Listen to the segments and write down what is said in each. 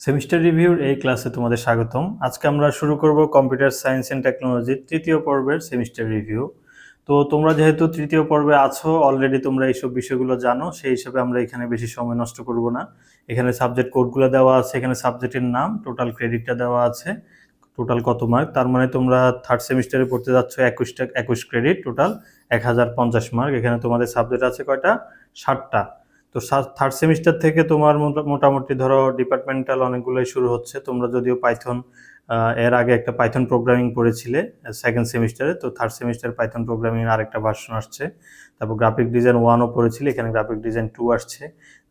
Semester রিভিউর এই ক্লাসে তোমাদের স্বাগতম। আজকে আমরা শুরু করব কম্পিউটার সায়েন্স অ্যান্ড টেকনোলজির তৃতীয় পর্বের সেমিস্টার রিভিউ। তো তোমরা যেহেতু তৃতীয় পর্বে আছো অলরেডি তোমরা এইসব বিষয়গুলো জানো, সেই হিসাবে আমরা এখানে বেশি সময় নষ্ট করব না। এখানে সাবজেক্ট কোডগুলো দেওয়া আছে, এখানে সাবজেক্টের নাম টোটাল ক্রেডিটটা দেওয়া আছে টোটাল কত মার্ক তার মানে তোমরা থার্ড সেমিস্টারে পড়তে যাচ্ছ একুশটা একুশ ক্রেডিট টোটাল এক হাজার পঞ্চাশ মার্ক এখানে তোমাদের সাবজেক্ট আছে কয়টা? ষাটটা। তো থার্ড সেমিস্টার থেকে তোমার মোটা- মোটামুটি ধরো ডিপার্টমেন্টাল অনেকগুলোই শুরু হচ্ছে। তোমরা যদিও পাইথন এর আগে একটা পাইথন প্রোগ্রামিং পড়েছিলে সেকেন্ড সেমিস্টারে তো থার্ড সেমিস্টার পাইথন প্রোগ্রামিং আরেকটা ভার্সন আসছে। তারপর গ্রাফিক ডিজাইন ওয়ানও পড়েছিলে, এখানে গ্রাফিক ডিজাইন টু আসছে।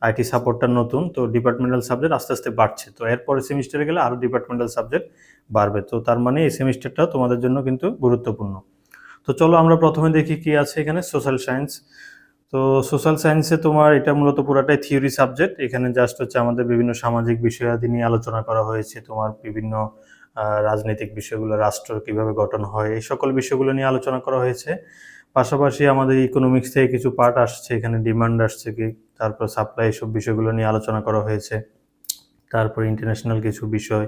আইটি সাপোর্টটা নতুন, তো ডিপার্টমেন্টাল সাবজেক্ট আস্তে আস্তে বাড়ছে। তো এরপরে সেমিস্টারে গেলে আরও ডিপার্টমেন্টাল সাবজেক্ট বাড়বে। তো তার মানে এই সেমিস্টারটাও তোমাদের জন্য কিন্তু গুরুত্বপূর্ণ। তো চলো আমরা প্রথমে দেখি কি আছে এখানে সোশ্যাল সায়েন্স তো সোশ্যাল সায়েন্সে তোমার এটা মূলত পুরাটাই থিওরি সাবজেক্ট এখানে জাস্ট হচ্ছে আমাদের বিভিন্ন সামাজিক বিষয়াদি নিয়ে আলোচনা করা হয়েছে, তোমার বিভিন্ন রাজনৈতিক বিষয়গুলো, রাষ্ট্র কীভাবে গঠন হয়, এই সকল বিষয়গুলো নিয়ে আলোচনা করা হয়েছে। পাশাপাশি আমাদের ইকোনমিক্স থেকে কিছু পার্ট আসছে, এখানে ডিমান্ড আসছে কি, তারপর সাপ্লাই এইসব বিষয়গুলো নিয়ে আলোচনা করা হয়েছে। তারপর ইন্টারন্যাশনাল কিছু বিষয়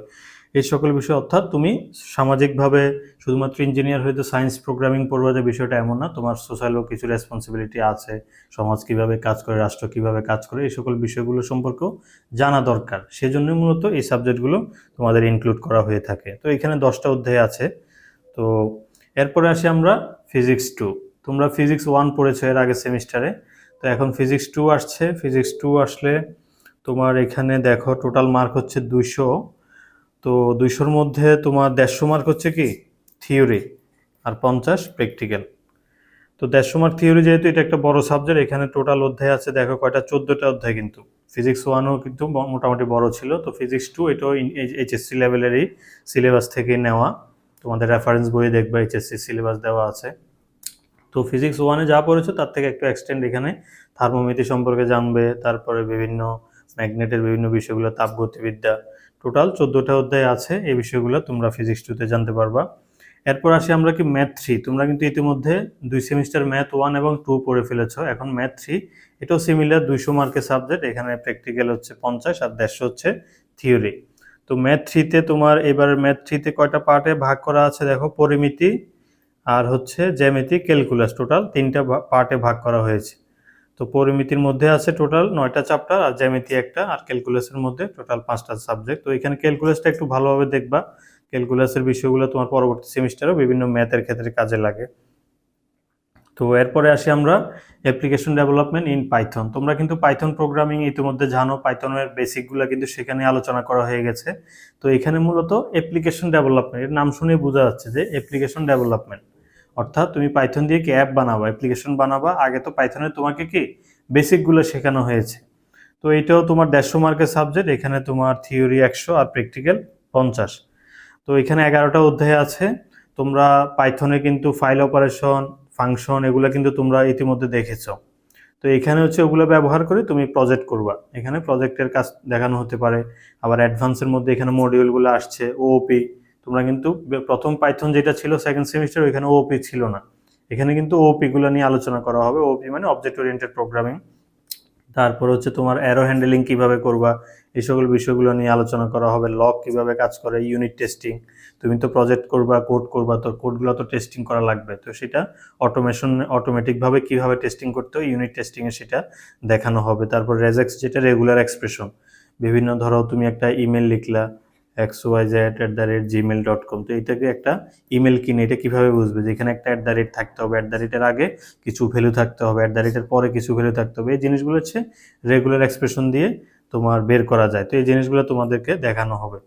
এই সকল বিষয়, অর্থাৎ তুমি সামাজিকভাবে শুধুমাত্র ইঞ্জিনিয়ার হয়তো সায়েন্স প্রোগ্রামিং পড়বে যে বিষয়টা এমন না, তোমার সোশ্যালও কিছু রেসপন্সিবিলিটি আছে, সমাজ কীভাবে কাজ করে, রাষ্ট্র কীভাবে কাজ করে, এই সকল বিষয়গুলো সম্পর্কেও জানা দরকার। সেজন্য মূলত এই সাবজেক্টগুলো তোমাদের ইনক্লুড করা হয়ে থাকে। তো এখানে দশটা অধ্যায় আছে। তো এরপরে আসি আমরা ফিজিক্স টু তোমরা ফিজিক্স ওয়ান পড়েছো এর আগে সেমিস্টারে তো এখন ফিজিক্স টু আসছে। ফিজিক্স টু আসলে তোমার এখানে দেখো টোটাল মার্ক হচ্ছে দুইশো। তো দুইশোর মধ্যে তোমার দেড়শো মার্ক হচ্ছে কি? থিওরি আর পঞ্চাশ প্র্যাকটিক্যাল তো দেড়শো মার্ক থিওরি যেহেতু এটা একটা বড় সাবজেক্ট এখানে টোটাল অধ্যায় আছে, দেখো কয়টা? চোদ্দোটা অধ্যায় কিন্তু। ফিজিক্স ওয়ানও কিন্তু মোটামুটি বড় ছিল। তো ফিজিক্স টু এটাও এইচএসসি লেভেলেরই সিলেবাস থেকে নেওয়া। তোমাদের রেফারেন্স বইয়ে দেখবে এইচএসসি সিলেবাস দেওয়া আছে। তো ফিজিক্স ওয়ানে যা পড়েছো, তার থেকে একটু এক্সটেন্ড এখানে। থার্মোমিতি সম্পর্কে জানবে, তারপরে বিভিন্ন ম্যাগনেটের বিভিন্ন বিষয়গুলো, তাপগতিবিদ্যা টোটাল চোদ্দোটা অধ্যায় আছে, এই বিষয়গুলো তোমরা ফিজিক্স টুতে জানতে পারবা। এরপর আসি আমরা কি ম্যাথ থ্রি তোমরা কিন্তু ইতিমধ্যে দুই সেমিস্টার ম্যাথ ওয়ান এবং টু পড়ে ফেলেছো। এখন ম্যাথ থ্রি এটাও সিমিলার দুইশো মার্কের সাবজেক্ট এখানে প্র্যাকটিক্যাল হচ্ছে পঞ্চাশ আর দেড়শো হচ্ছে থিওরি তো ম্যাথ থ্রিতে তোমার এবার ম্যাথ থ্রিতে কয়টা পার্টে ভাগ করা আছে দেখো, পরিমিতি আর হচ্ছে জ্যামিতি ক্যালকুলাস টোটাল তিনটা পার্টে ভাগ করা হয়েছে। তো পরিমিতির মধ্যে আছে টোটাল নয়টা চ্যাপ্টার আর জ্যামিতি একটা আর ক্যালকুলাসের মধ্যে টোটাল পাঁচটা সাবজেক্ট তো এখানে ক্যালকুলাসটা একটু ভালোভাবে দেখবা। ক্যালকুলাসের বিষয়গুলো তোমার পরবর্তী সেমিস্টারেও বিভিন্ন ম্যাথের ক্ষেত্রে কাজে লাগে। তো এরপরে আসি আমরা অ্যাপ্লিকেশন ডেভেলপমেন্ট ইন পাইথন তোমরা কিন্তু পাইথন প্রোগ্রামিং ইতিমধ্যে জানো পাইথনের বেসিকগুলো কিন্তু সেখানে আলোচনা করা হয়ে গেছে। তো এখানে মূলত অ্যাপ্লিকেশন ডেভেলপমেন্ট এর নাম শুনে বোঝা যাচ্ছে যে অ্যাপ্লিকেশন ডেভেলপমেন্ট অর্থাৎ তুমি পাইথন দিয়ে কি অ্যাপ বানাবা অ্যাপ্লিকেশন বানাবা, আগে তো পাইথনে তোমাকে কি বেসিকগুলো শেখানো হয়েছে। তো এটাও তোমার দেড়শো মার্কের সাবজেক্ট এখানে তোমার থিওরি একশো আর প্র্যাকটিক্যাল পঞ্চাশ। তো এখানে এগারোটা অধ্যায় আছে, তোমরা পাইথনে কিন্তু ফাইল অপারেশন ফাংশন এগুলো কিন্তু তোমরা ইতিমধ্যে দেখেছ। তো এখানে হচ্ছে ওগুলো ব্যবহার করে তুমি প্রজেক্ট করবা। এখানে প্রজেক্টের কাজ দেখানো হতে পারে, আবার অ্যাডভান্সের মধ্যে এখানে মডিউলগুলো আসছে ওওপি তোমরা কিন্তু প্রথম পাইথন যেটা ছিল সেকেন্ড সেমিস্টার ওইখানে ওপি ছিল না। এখানে কিন্তু ওপি গুলো নিয়ে আলোচনা করা হবে। ওপি মানে অবজেক্ট ওরিয়েন্টেড প্রোগ্রামিং তারপর হচ্ছে তোমার অ্যারো হ্যান্ডেলিং কীভাবে করবা, এই সকল বিষয়গুলো নিয়ে আলোচনা করা হবে। লক কীভাবে কাজ করে ইউনিট টেস্টিং তুমি তো প্রজেক্ট করবা কোড করবা, তো কোডগুলো তো টেস্টিং করা লাগবে। তো সেটা অটোমেশন অটোমেটিকভাবে কীভাবে টেস্টিং করতে হয় ইউনিট টেস্টিংয়ে সেটা দেখানো হবে। তারপর রেজেক্স যেটা রেগুলার এক্সপ্রেশন বিভিন্ন ধরো তুমি একটা email লিখলা X Y Z at the rate Gmail dot com তো এটাকে একটা ইমেল কিনে এটা কীভাবে বুঝবে? যে এখানে একটা অ্যাট দ্য রেট থাকতে হবে অ্যাট দ্য রেটের আগে কিছু ভ্যালু থাকতে হবে অ্যাট দ্য রেটের পরে কিছু ভ্যালু থাকতে হবে। এই জিনিসগুলো হচ্ছে রেগুলার এক্সপ্রেশন দিয়ে তোমার বের করা যায়। তো এই জিনিসগুলো তোমাদেরকে দেখানো হবে।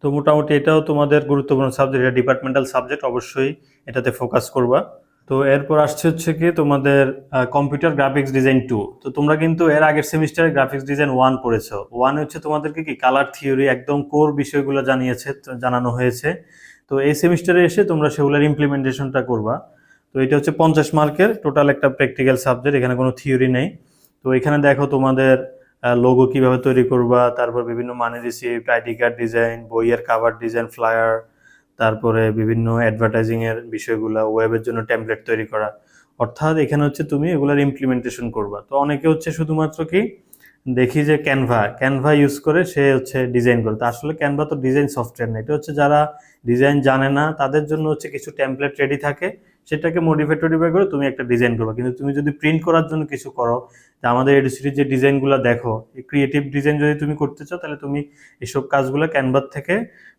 তো মোটামুটি এটাও তোমাদের গুরুত্বপূর্ণ সাবজেক্ট এটা ডিপার্টমেন্টাল সাবজেক্ট অবশ্যই এটাতে ফোকাস করবা। তো এরপর আসছে হচ্ছে কি তোমাদের কম্পিউটার গ্রাফিক্স ডিজাইন টু তো তোমরা কিন্তু এর আগের সেমিস্টারে গ্রাফিক্স ডিজাইন ওয়ান পড়েছো। ওয়ান হচ্ছে তোমাদেরকে কি কালার থিওরি একদম কোর বিষয়গুলো জানিয়েছে, জানানো হয়েছে। তো এই সেমিস্টারে এসে তোমরা সেগুলোর ইমপ্লিমেন্টেশনটা করবা। তো এটা হচ্ছে পঞ্চাশ মার্কের টোটাল একটা প্র্যাকটিক্যাল সাবজেক্ট এখানে কোনো থিওরি নেই। তো এখানে দেখো তোমাদের লোগো কীভাবে তৈরি করবা, তারপর বিভিন্ন money receipt ID card design বইয়ের কাভার ডিজাইন ফ্লায়ার তারপরে বিভিন্ন অ্যাডভার্টাইজিং এর বিষয়গুলো ওয়েবের জন্য টেমপ্লেট তৈরি করা। অর্থাৎ এখানে হচ্ছে তুমি এগুলোর ইমপ্লিমেন্টেশন করবা। তো অনেকে হচ্ছে শুধুমাত্র কি, দেখি যে ক্যানভা ক্যানভা ইউজ করে সে হচ্ছে ডিজাইন করে। তো আসলে ক্যানভা তো ডিজাইন সফটওয়্যার না, এটা হচ্ছে যারা ডিজাইন জানে না, তাদের জন্য হচ্ছে কিছু টেমপ্লেট রেডি থাকে, সেটাকে মডিফাই টডিফাই করে তুমি একটা ডিজাইন করবে। কিন্তু তুমি যদি প্রিন্ট করার জন্য কিছু করো, যে আমাদের এডিসিটির যে ডিজাইনগুলো দেখো, এই ক্রিয়েটিভ ডিজাইন যদি তুমি করতে চাও, তাহলে তুমি এসব কাজগুলো ক্যানভার থেকে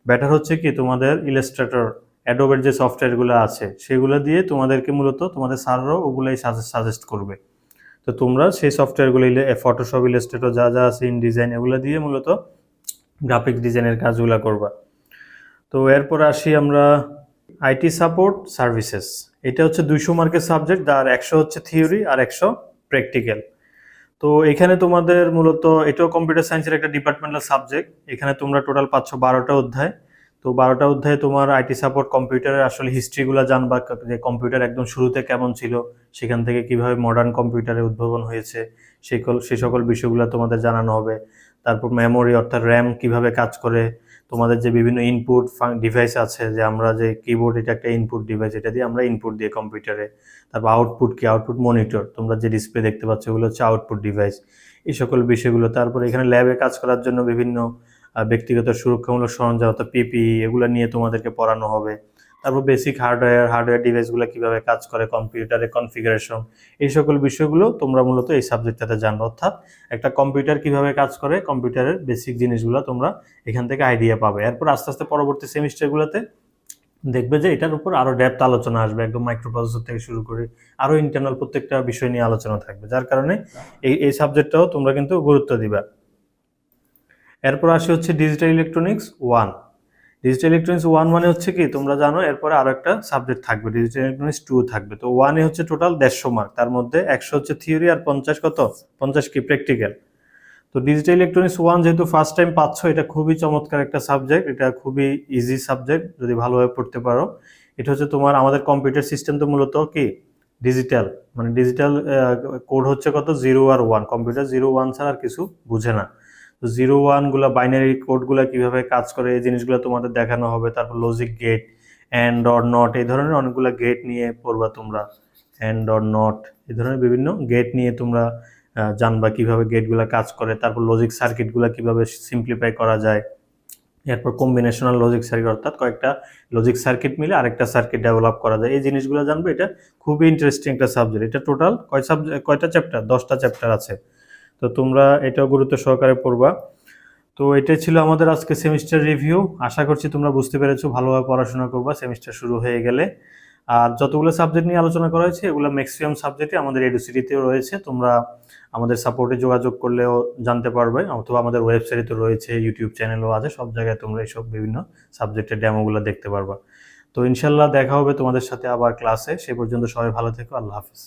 বেটার হচ্ছে কি তোমাদের ইলাস্ট্রেটর অ্যাডোবের যে সফটওয়্যারগুলো আছে, সেগুলো দিয়ে তোমাদেরকে মূলত তোমাদের স্যাররাও ওগুলাই সাজেস্ট করবে। তো তোমরা সেই সফটওয়্যারগুলো ফটোশপ ইলাস্ট্রেটর যা যা আছে ইন ডিজাইন এগুলো দিয়ে মূলত গ্রাফিক ডিজাইনের কাজগুলো করবা। তো এরপর আসি আমরা আইটি সাপোর্ট সার্ভিসেস। এটা হচ্ছে দুইশো মার্কের সাবজেক্ট, আর একশো হচ্ছে থিওরি, আর একশো প্র্যাকটিক্যাল। তো এখানে তোমাদের মূলত এটাও কম্পিউটার সায়েন্সের একটা ডিপার্টমেন্টাল সাবজেক্ট। এখানে তোমরা টোটাল পাচ্ছ বারোটা অধ্যায়। তো বারোটা অধ্যায়ে তোমার আইটি সাপোর্ট কম্পিউটারের আসলে হিস্ট্রিগুলো জানবা যে কম্পিউটার একদম শুরুতে কেমন ছিল, সেখান থেকে কীভাবে মডার্ন কম্পিউটারের উদ্ভাবন হয়েছে, সেই সেই সকল বিষয়গুলো তোমাদের জানানো হবে। তারপর মেমোরি অর্থাৎ র্যাম কীভাবে কাজ করে তোমাদের যে বিভিন্ন ইনপুট ডিভাইস আছে, যে আমরা যে কিবোর্ড এটা একটা ইনপুট ডিভাইস এটা দিয়ে আমরা ইনপুট দিয়ে কম্পিউটারে তারপর আউটপুট কি? আউটপুট মনিটর তোমরা যে ডিসপ্লে দেখতে পাচ্ছ, ওগুলো হচ্ছে আউটপুট ডিভাইস এই সকল বিষয়গুলো, তারপর এখানে ল্যাবে কাজ করার জন্য বিভিন্ন ব্যক্তিগত সুরক্ষামূলক সরঞ্জাম, অর্থাৎ পিপি এগুলো নিয়ে তোমাদেরকে পড়ানো হবে। তারপর বেসিক হার্ডওয়্যার হার্ডওয়্যার ডিভাইসগুলো কীভাবে কাজ করে কম্পিউটারে কনফিগারেশন এই সকল বিষয়গুলো তোমরা মূলত এই সাবজেক্টটাতে জানবে। অর্থাৎ একটা কম্পিউটার কীভাবে কাজ করে কম্পিউটারের বেসিক জিনিসগুলো তোমরা এখান থেকে আইডিয়া পাবে। এরপর আস্তে আস্তে পরবর্তী সেমিস্টারগুলোতে দেখবে যে এটার উপর আরও ডেপথ আলোচনা আসবে, একদম মাইক্রোপ্রসেসর থেকে শুরু করে আরও ইন্টারনাল প্রত্যেকটা বিষয় নিয়ে আলোচনা থাকবে, যার কারণে এই এই সাবজেক্টটাও তোমরা কিন্তু গুরুত্ব দিবা। এরপর আসি হচ্ছে digital electronics one digital electronics one মানে হচ্ছে কি, তোমরা জানো, এরপরে আরও একটা সাবজেক্ট থাকবে ডিজিটাল ইলেকট্রনিক্স টু থাকবে। তো ওয়ানে হচ্ছে টোটাল দেড়শো মার্ক তার মধ্যে একশো হচ্ছে থিওরি আর পঞ্চাশ কত? পঞ্চাশ কি প্র্যাকটিক্যাল তো ডিজিটাল ইলেকট্রনিক্স ওয়ান যেহেতু ফার্স্ট টাইম পাচ্ছ, এটা খুবই চমৎকার একটা সাবজেক্ট এটা খুবই ইজি সাবজেক্ট যদি ভালোভাবে পড়তে পারো। এটা হচ্ছে তোমার, আমাদের কম্পিউটার সিস্টেম তো মূলত কি? ডিজিটাল মানে ডিজিটাল কোড হচ্ছে কত? জিরো আর ওয়ান কম্পিউটার জিরো ওয়ান ছাড়া আর কিছু বুঝে না। তো জিরো ওয়ানগুলো বাইনারি কোডগুলো কীভাবে কাজ করে, এই জিনিসগুলো তোমাদের দেখানো হবে। তারপর logic gate and or not এই ধরনের অনেকগুলো গেট নিয়ে পড়বা তোমরা। অ্যান্ড অর নট এই ধরনের বিভিন্ন গেট নিয়ে তোমরা জানবা কীভাবে গেটগুলো কাজ করে। তারপর লজিক সার্কিটগুলো কীভাবে সিম্পলিফাই করা যায়। এরপর কম্বিনেশনাল লজিক সার্কিট অর্থাৎ কয়েকটা লজিক সার্কিট মিলে আরেকটা সার্কিট ডেভেলপ করা যায়। এই জিনিসগুলো জানবে, এটা খুবই ইন্টারেস্টিং একটা সাবজেক্ট এটা টোটাল কয় সাবজেক্ট কয়টা চ্যাপ্টার দশটা চ্যাপ্টার আছে। তো তোমরা এটাও গুরুত্ব সহকারে পড়বা। তো এটাই ছিল আমাদের আজকে সেমিস্টার রিভিউ আশা করছি তোমরা বুঝতে পেরেছ, ভালোভাবে পড়াশোনা করবা সেমিস্টার শুরু হয়ে গেলে। আর যতগুলো সাবজেক্ট নিয়ে আলোচনা করা হয়েছে, এগুলো ম্যাক্সিমাম সাবজেক্টে আমাদের এডুসিটিতেও রয়েছে। তোমরা আমাদের সাপোর্টে যোগাযোগ করলেও জানতে পারবে, অথবা আমাদের ওয়েবসাইটে রয়েছে ইউটিউব চ্যানেলও আছে, সব জায়গায় তোমরা এইসব বিভিন্ন সাবজেক্টের ডেমোগুলো দেখতে পারবা। তো ইনশাল্লাহ দেখা হবে তোমাদের সাথে আবার ক্লাসে সে পর্যন্ত সবাই ভালো থেকো, আল্লাহ হাফিজ।